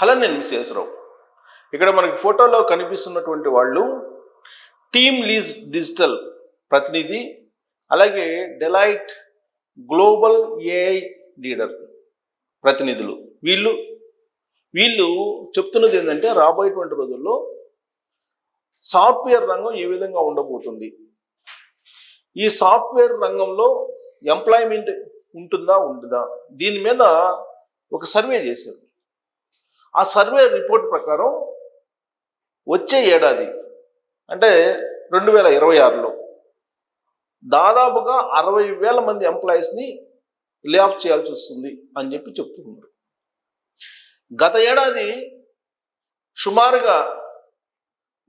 Hello నేను విశ్వేశ్వరరావు ఇక్కడ మనకి ఫోటోలో కనిపిస్తున్నటువంటి వాళ్ళు టీమ్ లీజ్ డిజిటల్ ప్రతినిధి అలాగే డెలైట్ గ్లోబల్ ఏఐ లీడర్ ప్రతినిధులు. వీళ్ళు వీళ్ళు చెప్తున్నది ఏంటంటే రాబోయేటువంటి రోజుల్లో సాఫ్ట్వేర్ రంగం ఏ విధంగా ఉండబోతుంది? ఈ సాఫ్ట్వేర్ రంగంలో ఎంప్లాయ్మెంట్ ఉంటుందా ఉంటుందా దీని మీద ఒక సర్వే చేశారు. ఆ సర్వే రిపోర్ట్ ప్రకారం వచ్చే ఏడాది అంటే రెండు వేల ఇరవై ఆరులో దాదాపుగా అరవై వేల మంది ఎంప్లాయీస్ని లే ఆఫ్ చేయాల్సి వస్తుంది అని చెప్పి చెప్తున్నారు. గత ఏడాది సుమారుగా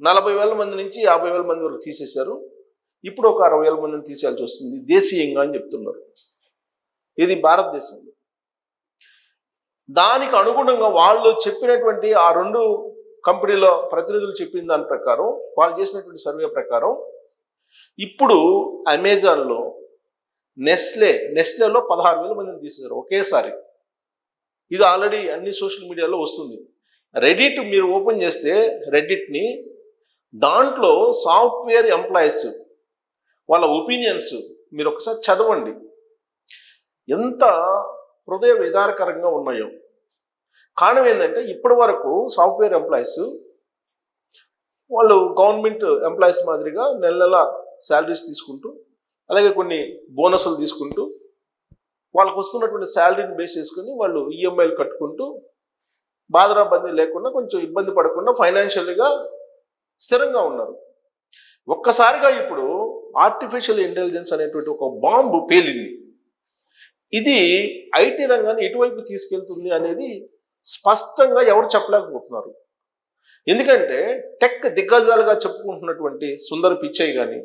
నలభై వేల మంది నుంచి యాభై వేల మంది వరకు తీసేశారు. ఇప్పుడు ఒక అరవై వేల మందిని తీసేయాల్సి వస్తుంది దేశీయంగా అని చెప్తున్నారు. ఇది భారతదేశంలో. దానికి అనుగుణంగా వాళ్ళు చెప్పినటువంటి ఆ రెండు కంపెనీల ప్రతినిధులు చెప్పిన దాని ప్రకారం వాళ్ళు చేసినటువంటి సర్వే ప్రకారం ఇప్పుడు అమెజాన్లో నెస్లే నెస్లేలో పదహారు వేల మందిని తీసేశారు ఒకేసారి. ఇది ఆల్రెడీ అన్ని సోషల్ మీడియాలో వస్తుంది. రెడిట్ మీరు ఓపెన్ చేస్తే రెడిట్ని దాంట్లో సాఫ్ట్వేర్ ఎంప్లాయీస్ వాళ్ళ ఒపీనియన్స్ మీరు ఒకసారి చదవండి. ఎంత హృదయ విదారకరంగా ఉన్నాయో. కారణం ఏంటంటే ఇప్పటి వరకు సాఫ్ట్వేర్ ఎంప్లాయీస్ వాళ్ళు గవర్నమెంట్ ఎంప్లాయీస్ మాదిరిగా నెల నెల శాలరీస్ తీసుకుంటూ అలాగే కొన్ని బోనస్లు తీసుకుంటూ వాళ్ళకు వస్తున్నటువంటి శాలరీని బేస్ చేసుకుని వాళ్ళు ఈఎంఐలు కట్టుకుంటూ బాధరాబంది లేకుండా కొంచెం ఇబ్బంది పడకుండా ఫైనాన్షియల్గా స్థిరంగా ఉన్నారు. ఒక్కసారిగా ఇప్పుడు ఆర్టిఫిషియల్ ఇంటెలిజెన్స్ అనేటువంటి ఒక బాంబు పేలింది. ఇది ఐటీ రంగాన్ని ఎటువైపు తీసుకెళ్తుంది అనేది స్పష్టంగా ఎవరు చెప్పలేకపోతున్నారు. ఎందుకంటే టెక్ దిగ్గజాలుగా చెప్పుకుంటున్నటువంటి సుందర్ పిచ్చయ్య కానీ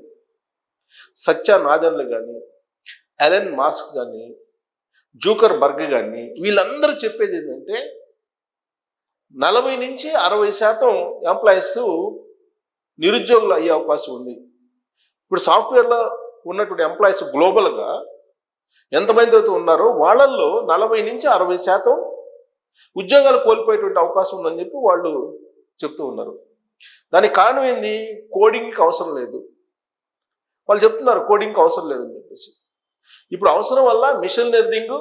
సత్య నాదన్లు కానీ ఎలెన్ మాస్క్ కానీ జూకర్ బర్గ్ కానీ వీళ్ళందరూ చెప్పేది ఏంటంటే నలభై నుంచి అరవై శాతం ఎంప్లాయీస్ నిరుద్యోగులు అయ్యే అవకాశం ఉంది. ఇప్పుడు సాఫ్ట్వేర్లో ఉన్నటువంటి ఎంప్లాయీస్ గ్లోబల్గా ఎంతమంది అయితే ఉన్నారో వాళ్ళల్లో నలభై నుంచి అరవై శాతం ఉద్యోగాలు కోల్పోయేటువంటి అవకాశం ఉందని చెప్పి వాళ్ళు చెప్తూ ఉన్నారు. దానికి కారణం ఏంది? కోడింగ్కి అవసరం లేదు. వాళ్ళు చెప్తున్నారు కోడింగ్కి అవసరం లేదని చెప్పేసి. ఇప్పుడు అవసరం వల్ల మిషన్ లెర్నింగ్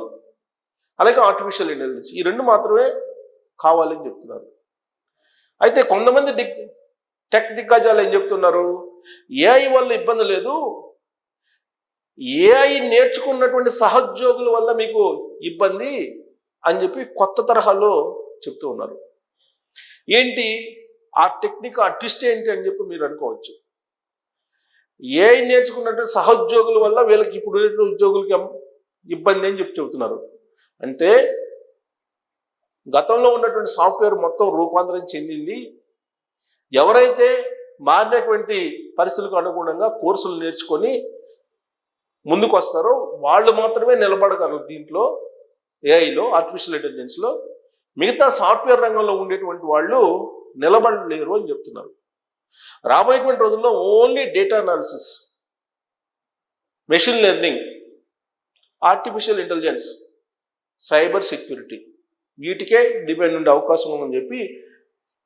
అలాగే ఆర్టిఫిషియల్ ఇంటెలిజెన్స్ ఈ రెండు మాత్రమే కావాలని చెప్తున్నారు. అయితే కొంతమంది దిగ్ టెక్ దిగ్గజాలు ఏం చెప్తున్నారు? ఏఐ వల్ల ఇబ్బంది లేదు. ఏఐ నేర్చుకున్నటువంటి సహోద్యోగుల వల్ల మీకు ఇబ్బంది. అని చెప్పి కొత్త తరహాలో చెప్తూ ఉన్నారు. ఏంటి? ఆ టెక్నిక్ ఆ ట్విస్ట్ ఏంటి అని చెప్పి మీరు అనుకోవచ్చు. ఏఐ నేర్చుకున్నట్టు సహోద్యోగుల వల్ల వీళ్ళకి ఇప్పుడు ఉద్యోగులకి ఇబ్బంది అని చెప్పి చెబుతున్నారు. అంటే గతంలో ఉన్నటువంటి సాఫ్ట్వేర్ మొత్తం రూపాంతరం చెందింది. ఎవరైతే మారినటువంటి పరిస్థితులకు అనుగుణంగా కోర్సులు నేర్చుకొని ముందుకు వస్తారో వాళ్ళు మాత్రమే నిలబడగలరు దీంట్లో. ఏఐలో ఆర్టిఫిషియల్ ఇంటెలిజెన్స్లో మిగతా సాఫ్ట్వేర్ రంగంలో ఉండేటువంటి వాళ్ళు నిలబడలేరు అని చెప్తున్నారు. రాబోయేటువంటి రోజుల్లో only data analysis machine learning artificial intelligence cyber security వీటికే డిపెండ్ ఉండే అవకాశం ఉందని చెప్పి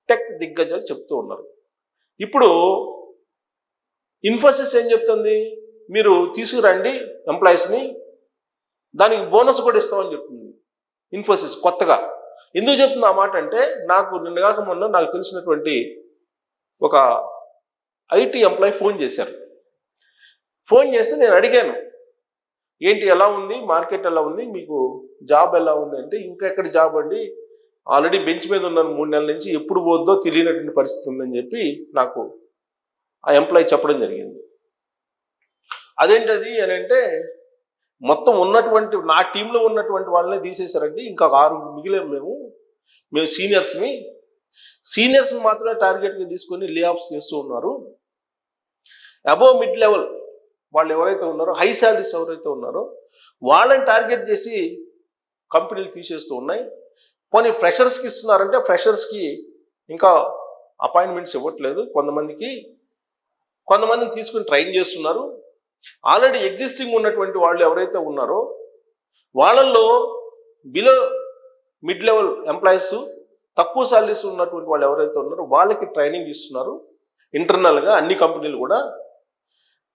టెక్ దిగ్గజాలు చెప్తూ ఉన్నారు. ఇప్పుడు ఇన్ఫోసిస్ ఏం చెప్తుంది? మీరు తీసుకురండి ఎంప్లాయీస్ని దానికి బోనస్ కూడా ఇస్తామని చెప్తుంది. ఇన్ఫోసిస్ కొత్తగా. ఎందుకు చెప్తుంది ఆ మాట అంటే నాకు నిన్నగాక మొన్న నాకు తెలిసినటువంటి ఒక ఐటీ ఎంప్లాయీ ఫోన్ చేశారు. ఫోన్ చేస్తే నేను అడిగాను ఏంటి ఎలా ఉంది? మార్కెట్ ఎలా ఉంది? మీకు జాబ్ ఎలా ఉంది? అంటే ఇంకా ఎక్కడ జాబ్ అండి? ఆల్రెడీ బెంచ్ మీద ఉన్నాను మూడు నెలల నుంచి ఎప్పుడు పోద్దో తెలియనటువంటి పరిస్థితి ఉందని చెప్పి నాకు ఆ ఎంప్లాయీ చెప్పడం జరిగింది. అదేంటది అని అంటే మొత్తం ఉన్నటువంటి నా టీంలో ఉన్నటువంటి వాళ్ళనే తీసేశారండి. ఇంకా ఆరుగురు మిగిలేము మేము. మేము సీనియర్స్ని సీనియర్స్ మాత్రమే టార్గెట్గా తీసుకొని లే ఆఫ్స్ చేస్తూ ఉన్నారు. అబోవ్ మిడ్ లెవెల్ వాళ్ళు ఎవరైతే ఉన్నారో హై శాలరీస్ ఎవరైతే ఉన్నారో వాళ్ళని టార్గెట్ చేసి కంపెనీలు తీసేస్తూ ఉన్నాయి. పోనీ ఫ్రెషర్స్కి ఇస్తున్నారంటే ఫ్రెషర్స్కి ఇంకా అపాయింట్మెంట్స్ ఇవ్వట్లేదు. కొంతమందికి కొంతమందిని తీసుకుని ట్రైన్ చేస్తున్నారు. ఆల్రెడీ ఎగ్జిస్టింగ్ ఉన్నటువంటి వాళ్ళు ఎవరైతే ఉన్నారో వాళ్ళల్లో బిలో మిడ్ లెవెల్ ఎంప్లాయీస్ తక్కువ శాలరీస్ ఉన్నటువంటి వాళ్ళు ఎవరైతే ఉన్నారో వాళ్ళకి ట్రైనింగ్ ఇస్తున్నారు. ఇంటర్నల్గా అన్ని కంపెనీలు కూడా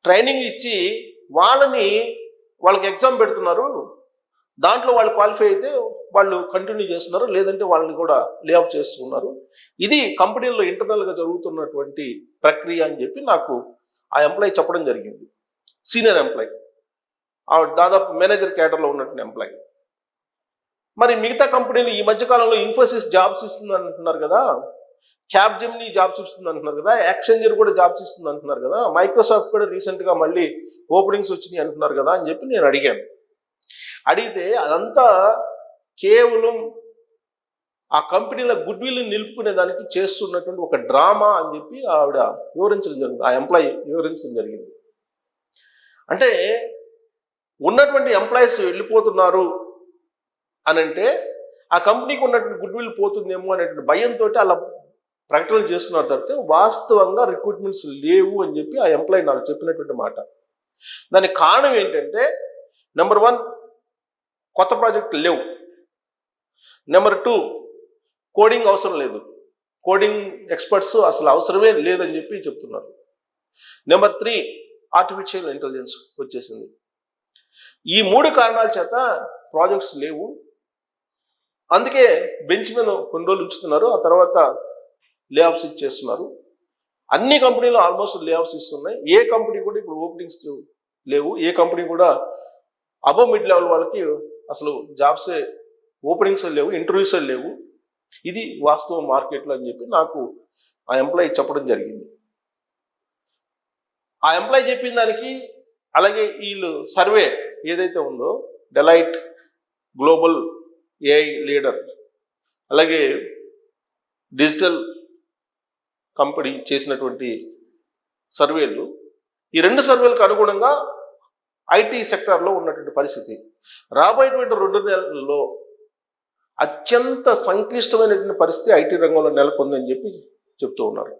ట్రైనింగ్ ఇచ్చి వాళ్ళని వాళ్ళకి ఎగ్జామ్ పెడుతున్నారు. దాంట్లో వాళ్ళు క్వాలిఫై అయితే వాళ్ళు కంటిన్యూ చేస్తున్నారు లేదంటే వాళ్ళని కూడా లే ఆఫ్ చేస్తున్నారు. ఇది కంపెనీల్లో ఇంటర్నల్గా జరుగుతున్నటువంటి ప్రక్రియ అని చెప్పి నాకు ఆ ఎంప్లాయీ చెప్పడం జరిగింది. సీనియర్ ఎంప్లాయీ ఆవిడ దాదాపు మేనేజర్ క్యాటర్లో ఉన్నటువంటి ఎంప్లాయీ మరి మిగతా కంపెనీలు ఈ మధ్యకాలంలో ఇన్ఫోసిస్ జాబ్స్ ఇస్తుంది అంటున్నారు కదా. క్యాబ్ జిమ్ని జాబ్స్ ఇస్తుంది అంటున్నారు కదా. యాక్సెంజర్ కూడా జాబ్స్ ఇస్తుంది అంటున్నారు కదా. మైక్రోసాఫ్ట్ కూడా రీసెంట్గా మళ్ళీ ఓపెనింగ్స్ వచ్చినాయి అంటున్నారు కదా అని చెప్పి నేను అడిగాను. అడిగితే అదంతా కేవలం ఆ కంపెనీల గుడ్ విల్ నిలుపుకునే దానికి చేస్తున్నటువంటి ఒక డ్రామా అని చెప్పి ఆవిడ వివరించడం జరిగింది. ఆ ఎంప్లాయీ వివరించడం జరిగింది. అంటే ఉన్నటువంటి ఎంప్లాయీస్ వెళ్ళిపోతున్నారు అని అంటే ఆ కంపెనీకి ఉన్నటువంటి గుడ్ విల్ పోతుందేమో అనేటువంటి భయంతో అలా ప్రకటనలు చేస్తున్నారు తప్పితే వాస్తవంగా రిక్రూట్మెంట్స్ లేవు అని చెప్పి ఆ ఎంప్లాయీ నాకు చెప్పినటువంటి మాట. దానికి కారణం ఏంటంటే నెంబర్ వన్ కొత్త ప్రాజెక్టులు లేవు. నెంబర్ టూ కోడింగ్ అవసరం లేదు. కోడింగ్ ఎక్స్పర్ట్స్ అసలు అవసరమే లేదని చెప్పి చెప్తున్నారు. నెంబర్ త్రీ ఆర్టిఫిషియల్ ఇంటెలిజెన్స్ వచ్చేసింది. ఈ మూడు కారణాల చేత ప్రాజెక్ట్స్ లేవు. అందుకే బెంచ్ మీద కొన్ని రోజులు ఉంచుతున్నారు. ఆ తర్వాత లే ఆఫ్స్ ఇచ్చేస్తున్నారు. అన్ని కంపెనీలు ఆల్మోస్ట్ లే ఆఫ్స్ ఇస్తున్నాయి. ఏ కంపెనీ కూడా ఇప్పుడు ఓపెనింగ్స్ లేవు. ఏ కంపెనీ కూడా అబవ్ మిడ్ లెవెల్ వాళ్ళకి అసలు జాబ్సే ఓపెనింగ్స్ లేవు. ఇంటర్వ్యూస్ లేవు. ఇది వాస్తవ మార్కెట్లో అని చెప్పి నాకు ఆ ఎంప్లాయీ చెప్పడం జరిగింది. ఆ ఎంప్లాయీ చెప్పిన దానికి అలాగే వీళ్ళు సర్వే ఏదైతే ఉందో డెలైట్ గ్లోబల్ ఏఐ లీడర్ అలాగే డిజిటల్ కంపెనీ చేసినటువంటి సర్వేలు ఈ రెండు సర్వేలకు అనుగుణంగా ఐటీ సెక్టార్లో ఉన్నటువంటి పరిస్థితి. రాబోయేటువంటి రెండు నెలల్లో అత్యంత సంక్లిష్టమైనటువంటి పరిస్థితి ఐటీ రంగంలో నెలకొందని చెప్పి చెప్తూ ఉన్నారు.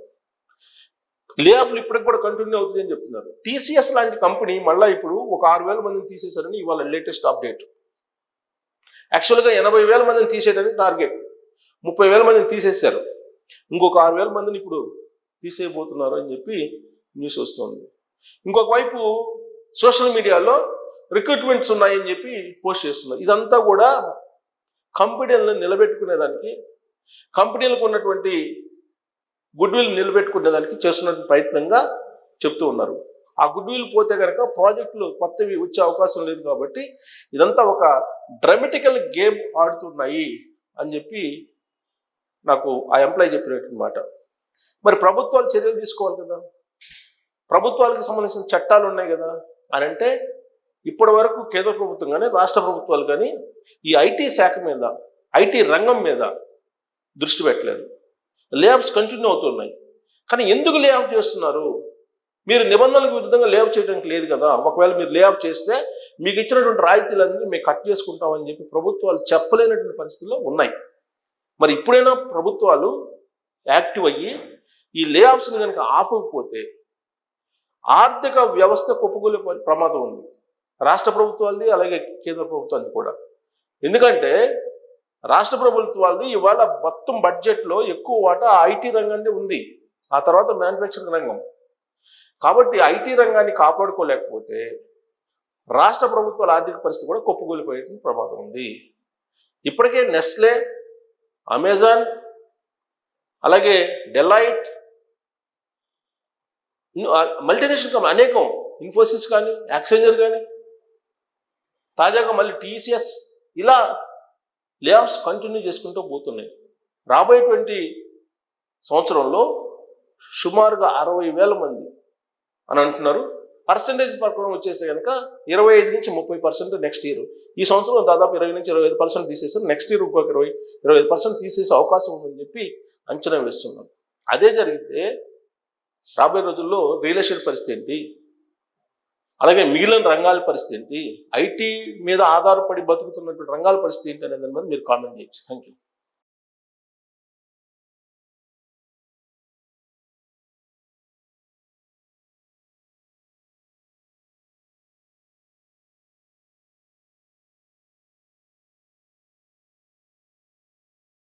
లే ఆఫ్లు ఇప్పటికి కూడా కంటిన్యూ అవుతుంది అని చెప్తున్నారు టీసీఎస్ లాంటి కంపెనీ మళ్ళీ ఇప్పుడు ఒక ఆరు వేల మందిని తీసేశారని ఇవాళ లేటెస్ట్ అప్డేట్ యాక్చువల్గా ఎనభై వేల మందిని తీసేయడానికి టార్గెట్ ముప్పై వేల మందిని తీసేశారు. ఇంకొక ఆరు వేల మందిని ఇప్పుడు తీసేయబోతున్నారు అని చెప్పి న్యూస్ వస్తుంది. ఇంకొక వైపు సోషల్ మీడియాలో రిక్రూట్మెంట్స్ ఉన్నాయని చెప్పి పోస్ట్ చేస్తున్నారు. ఇదంతా కూడా కంపెనీలను నిలబెట్టుకునేదానికి కంపెనీలకు ఉన్నటువంటి గుడ్ విల్ నిలబెట్టుకునేదానికి చేస్తున్న ప్రయత్నంగా చెప్తూ ఉన్నారు. ఆ గుడ్ విల్ పోతే కనుక ప్రాజెక్టులు కొత్తవి వచ్చే అవకాశం లేదు కాబట్టి ఇదంతా ఒక డ్రమెటికల్ గేమ్ ఆడుతున్నాయి అని చెప్పి నాకు ఆ ఎంప్లాయీ చెప్పినట్టు మరి ప్రభుత్వాలు చర్యలు తీసుకోవాలి కదా. ప్రభుత్వాలకు సంబంధించిన చట్టాలు ఉన్నాయి కదా అని అంటే ఇప్పటి వరకు కేంద్ర ప్రభుత్వం కానీ రాష్ట్ర ప్రభుత్వాలు కానీ ఈ ఐటీ శాఖ మీద ఐటీ రంగం మీద దృష్టి పెట్టలేదు. లేఅప్స్ కంటిన్యూ అవుతున్నాయి. కానీ ఎందుకు లేఅప్ చేస్తున్నారు? మీరు నిబంధనలకు విరుద్ధంగా లేఅప్ చేయడానికి లేదు కదా. ఒకవేళ మీరు లేఅప్ చేస్తే మీకు ఇచ్చినటువంటి రాయితీలన్నీ మేము కట్ చేసుకుంటామని చెప్పి ప్రభుత్వాలు చెప్పలేనటువంటి పరిస్థితుల్లో ఉన్నాయి. మరి ఇప్పుడైనా ప్రభుత్వాలు యాక్టివ్ అయ్యి ఈ లేఆఫ్స్ని కనుక ఆపకపోతే ఆర్థిక వ్యవస్థ కుప్పకూలే ప్రమాదం ఉంది. రాష్ట్ర ప్రభుత్వాలది అలాగే కేంద్ర ప్రభుత్వాన్ని కూడా. ఎందుకంటే రాష్ట్ర ప్రభుత్వాలది ఇవాళ మొత్తం బడ్జెట్లో ఎక్కువ వాటా ఐటీ రంగంలో ఉంది. ఆ తర్వాత మ్యానుఫ్యాక్చరింగ్ రంగం. కాబట్టి ఐటీ రంగాన్ని కాపాడుకోలేకపోతే రాష్ట్ర ప్రభుత్వాల ఆర్థిక పరిస్థితి కూడా కుప్పకూలిపోయే ప్రమాదం ఉంది. ఇప్పటికే నెస్లే అమెజాన్ అలాగే డెలైట్ మల్టీనేషనల్ కంపెనీ అనేకం ఇన్ఫోసిస్ కానీ యాక్సెంజర్ కానీ తాజాగా మళ్ళీ టీసీఎస్ ఇలా లేఆఫ్స్ కంటిన్యూ చేసుకుంటూ పోతున్నాయి. రాబోయేటువంటి సంవత్సరంలో సుమారుగా అరవై వేల మంది అని అంటున్నారు. పర్సంటేజ్ ప్రకారం వచ్చేసి కనుక ఇరవై ఐదు నుంచి ముప్పై పర్సెంట్ నెక్స్ట్ ఇయర్ ఈ సంవత్సరం దాదాపు ఇరవై నుంచి ఇరవై ఐదు పర్సెంట్ తీసేసారు నెక్స్ట్ ఇయర్ ఇంకొక ఇరవై ఇరవై ఐదు పర్సెంట్ తీసేసే అవకాశం ఉందని చెప్పి అంచనా వేస్తున్నాం అదే జరిగితే రాబోయే రోజుల్లో రియల్ ఎస్టేట్ పరిస్థితి ఏంటి? అలాగే మిగిలిన రంగాల పరిస్థితి ఏంటి? ఐటీ మీద ఆధారపడి బతుకుతున్నటువంటి రంగాల పరిస్థితి ఏంటి అనేది దాని మీద మీరు కామెంట్ చేయొచ్చు. Thank you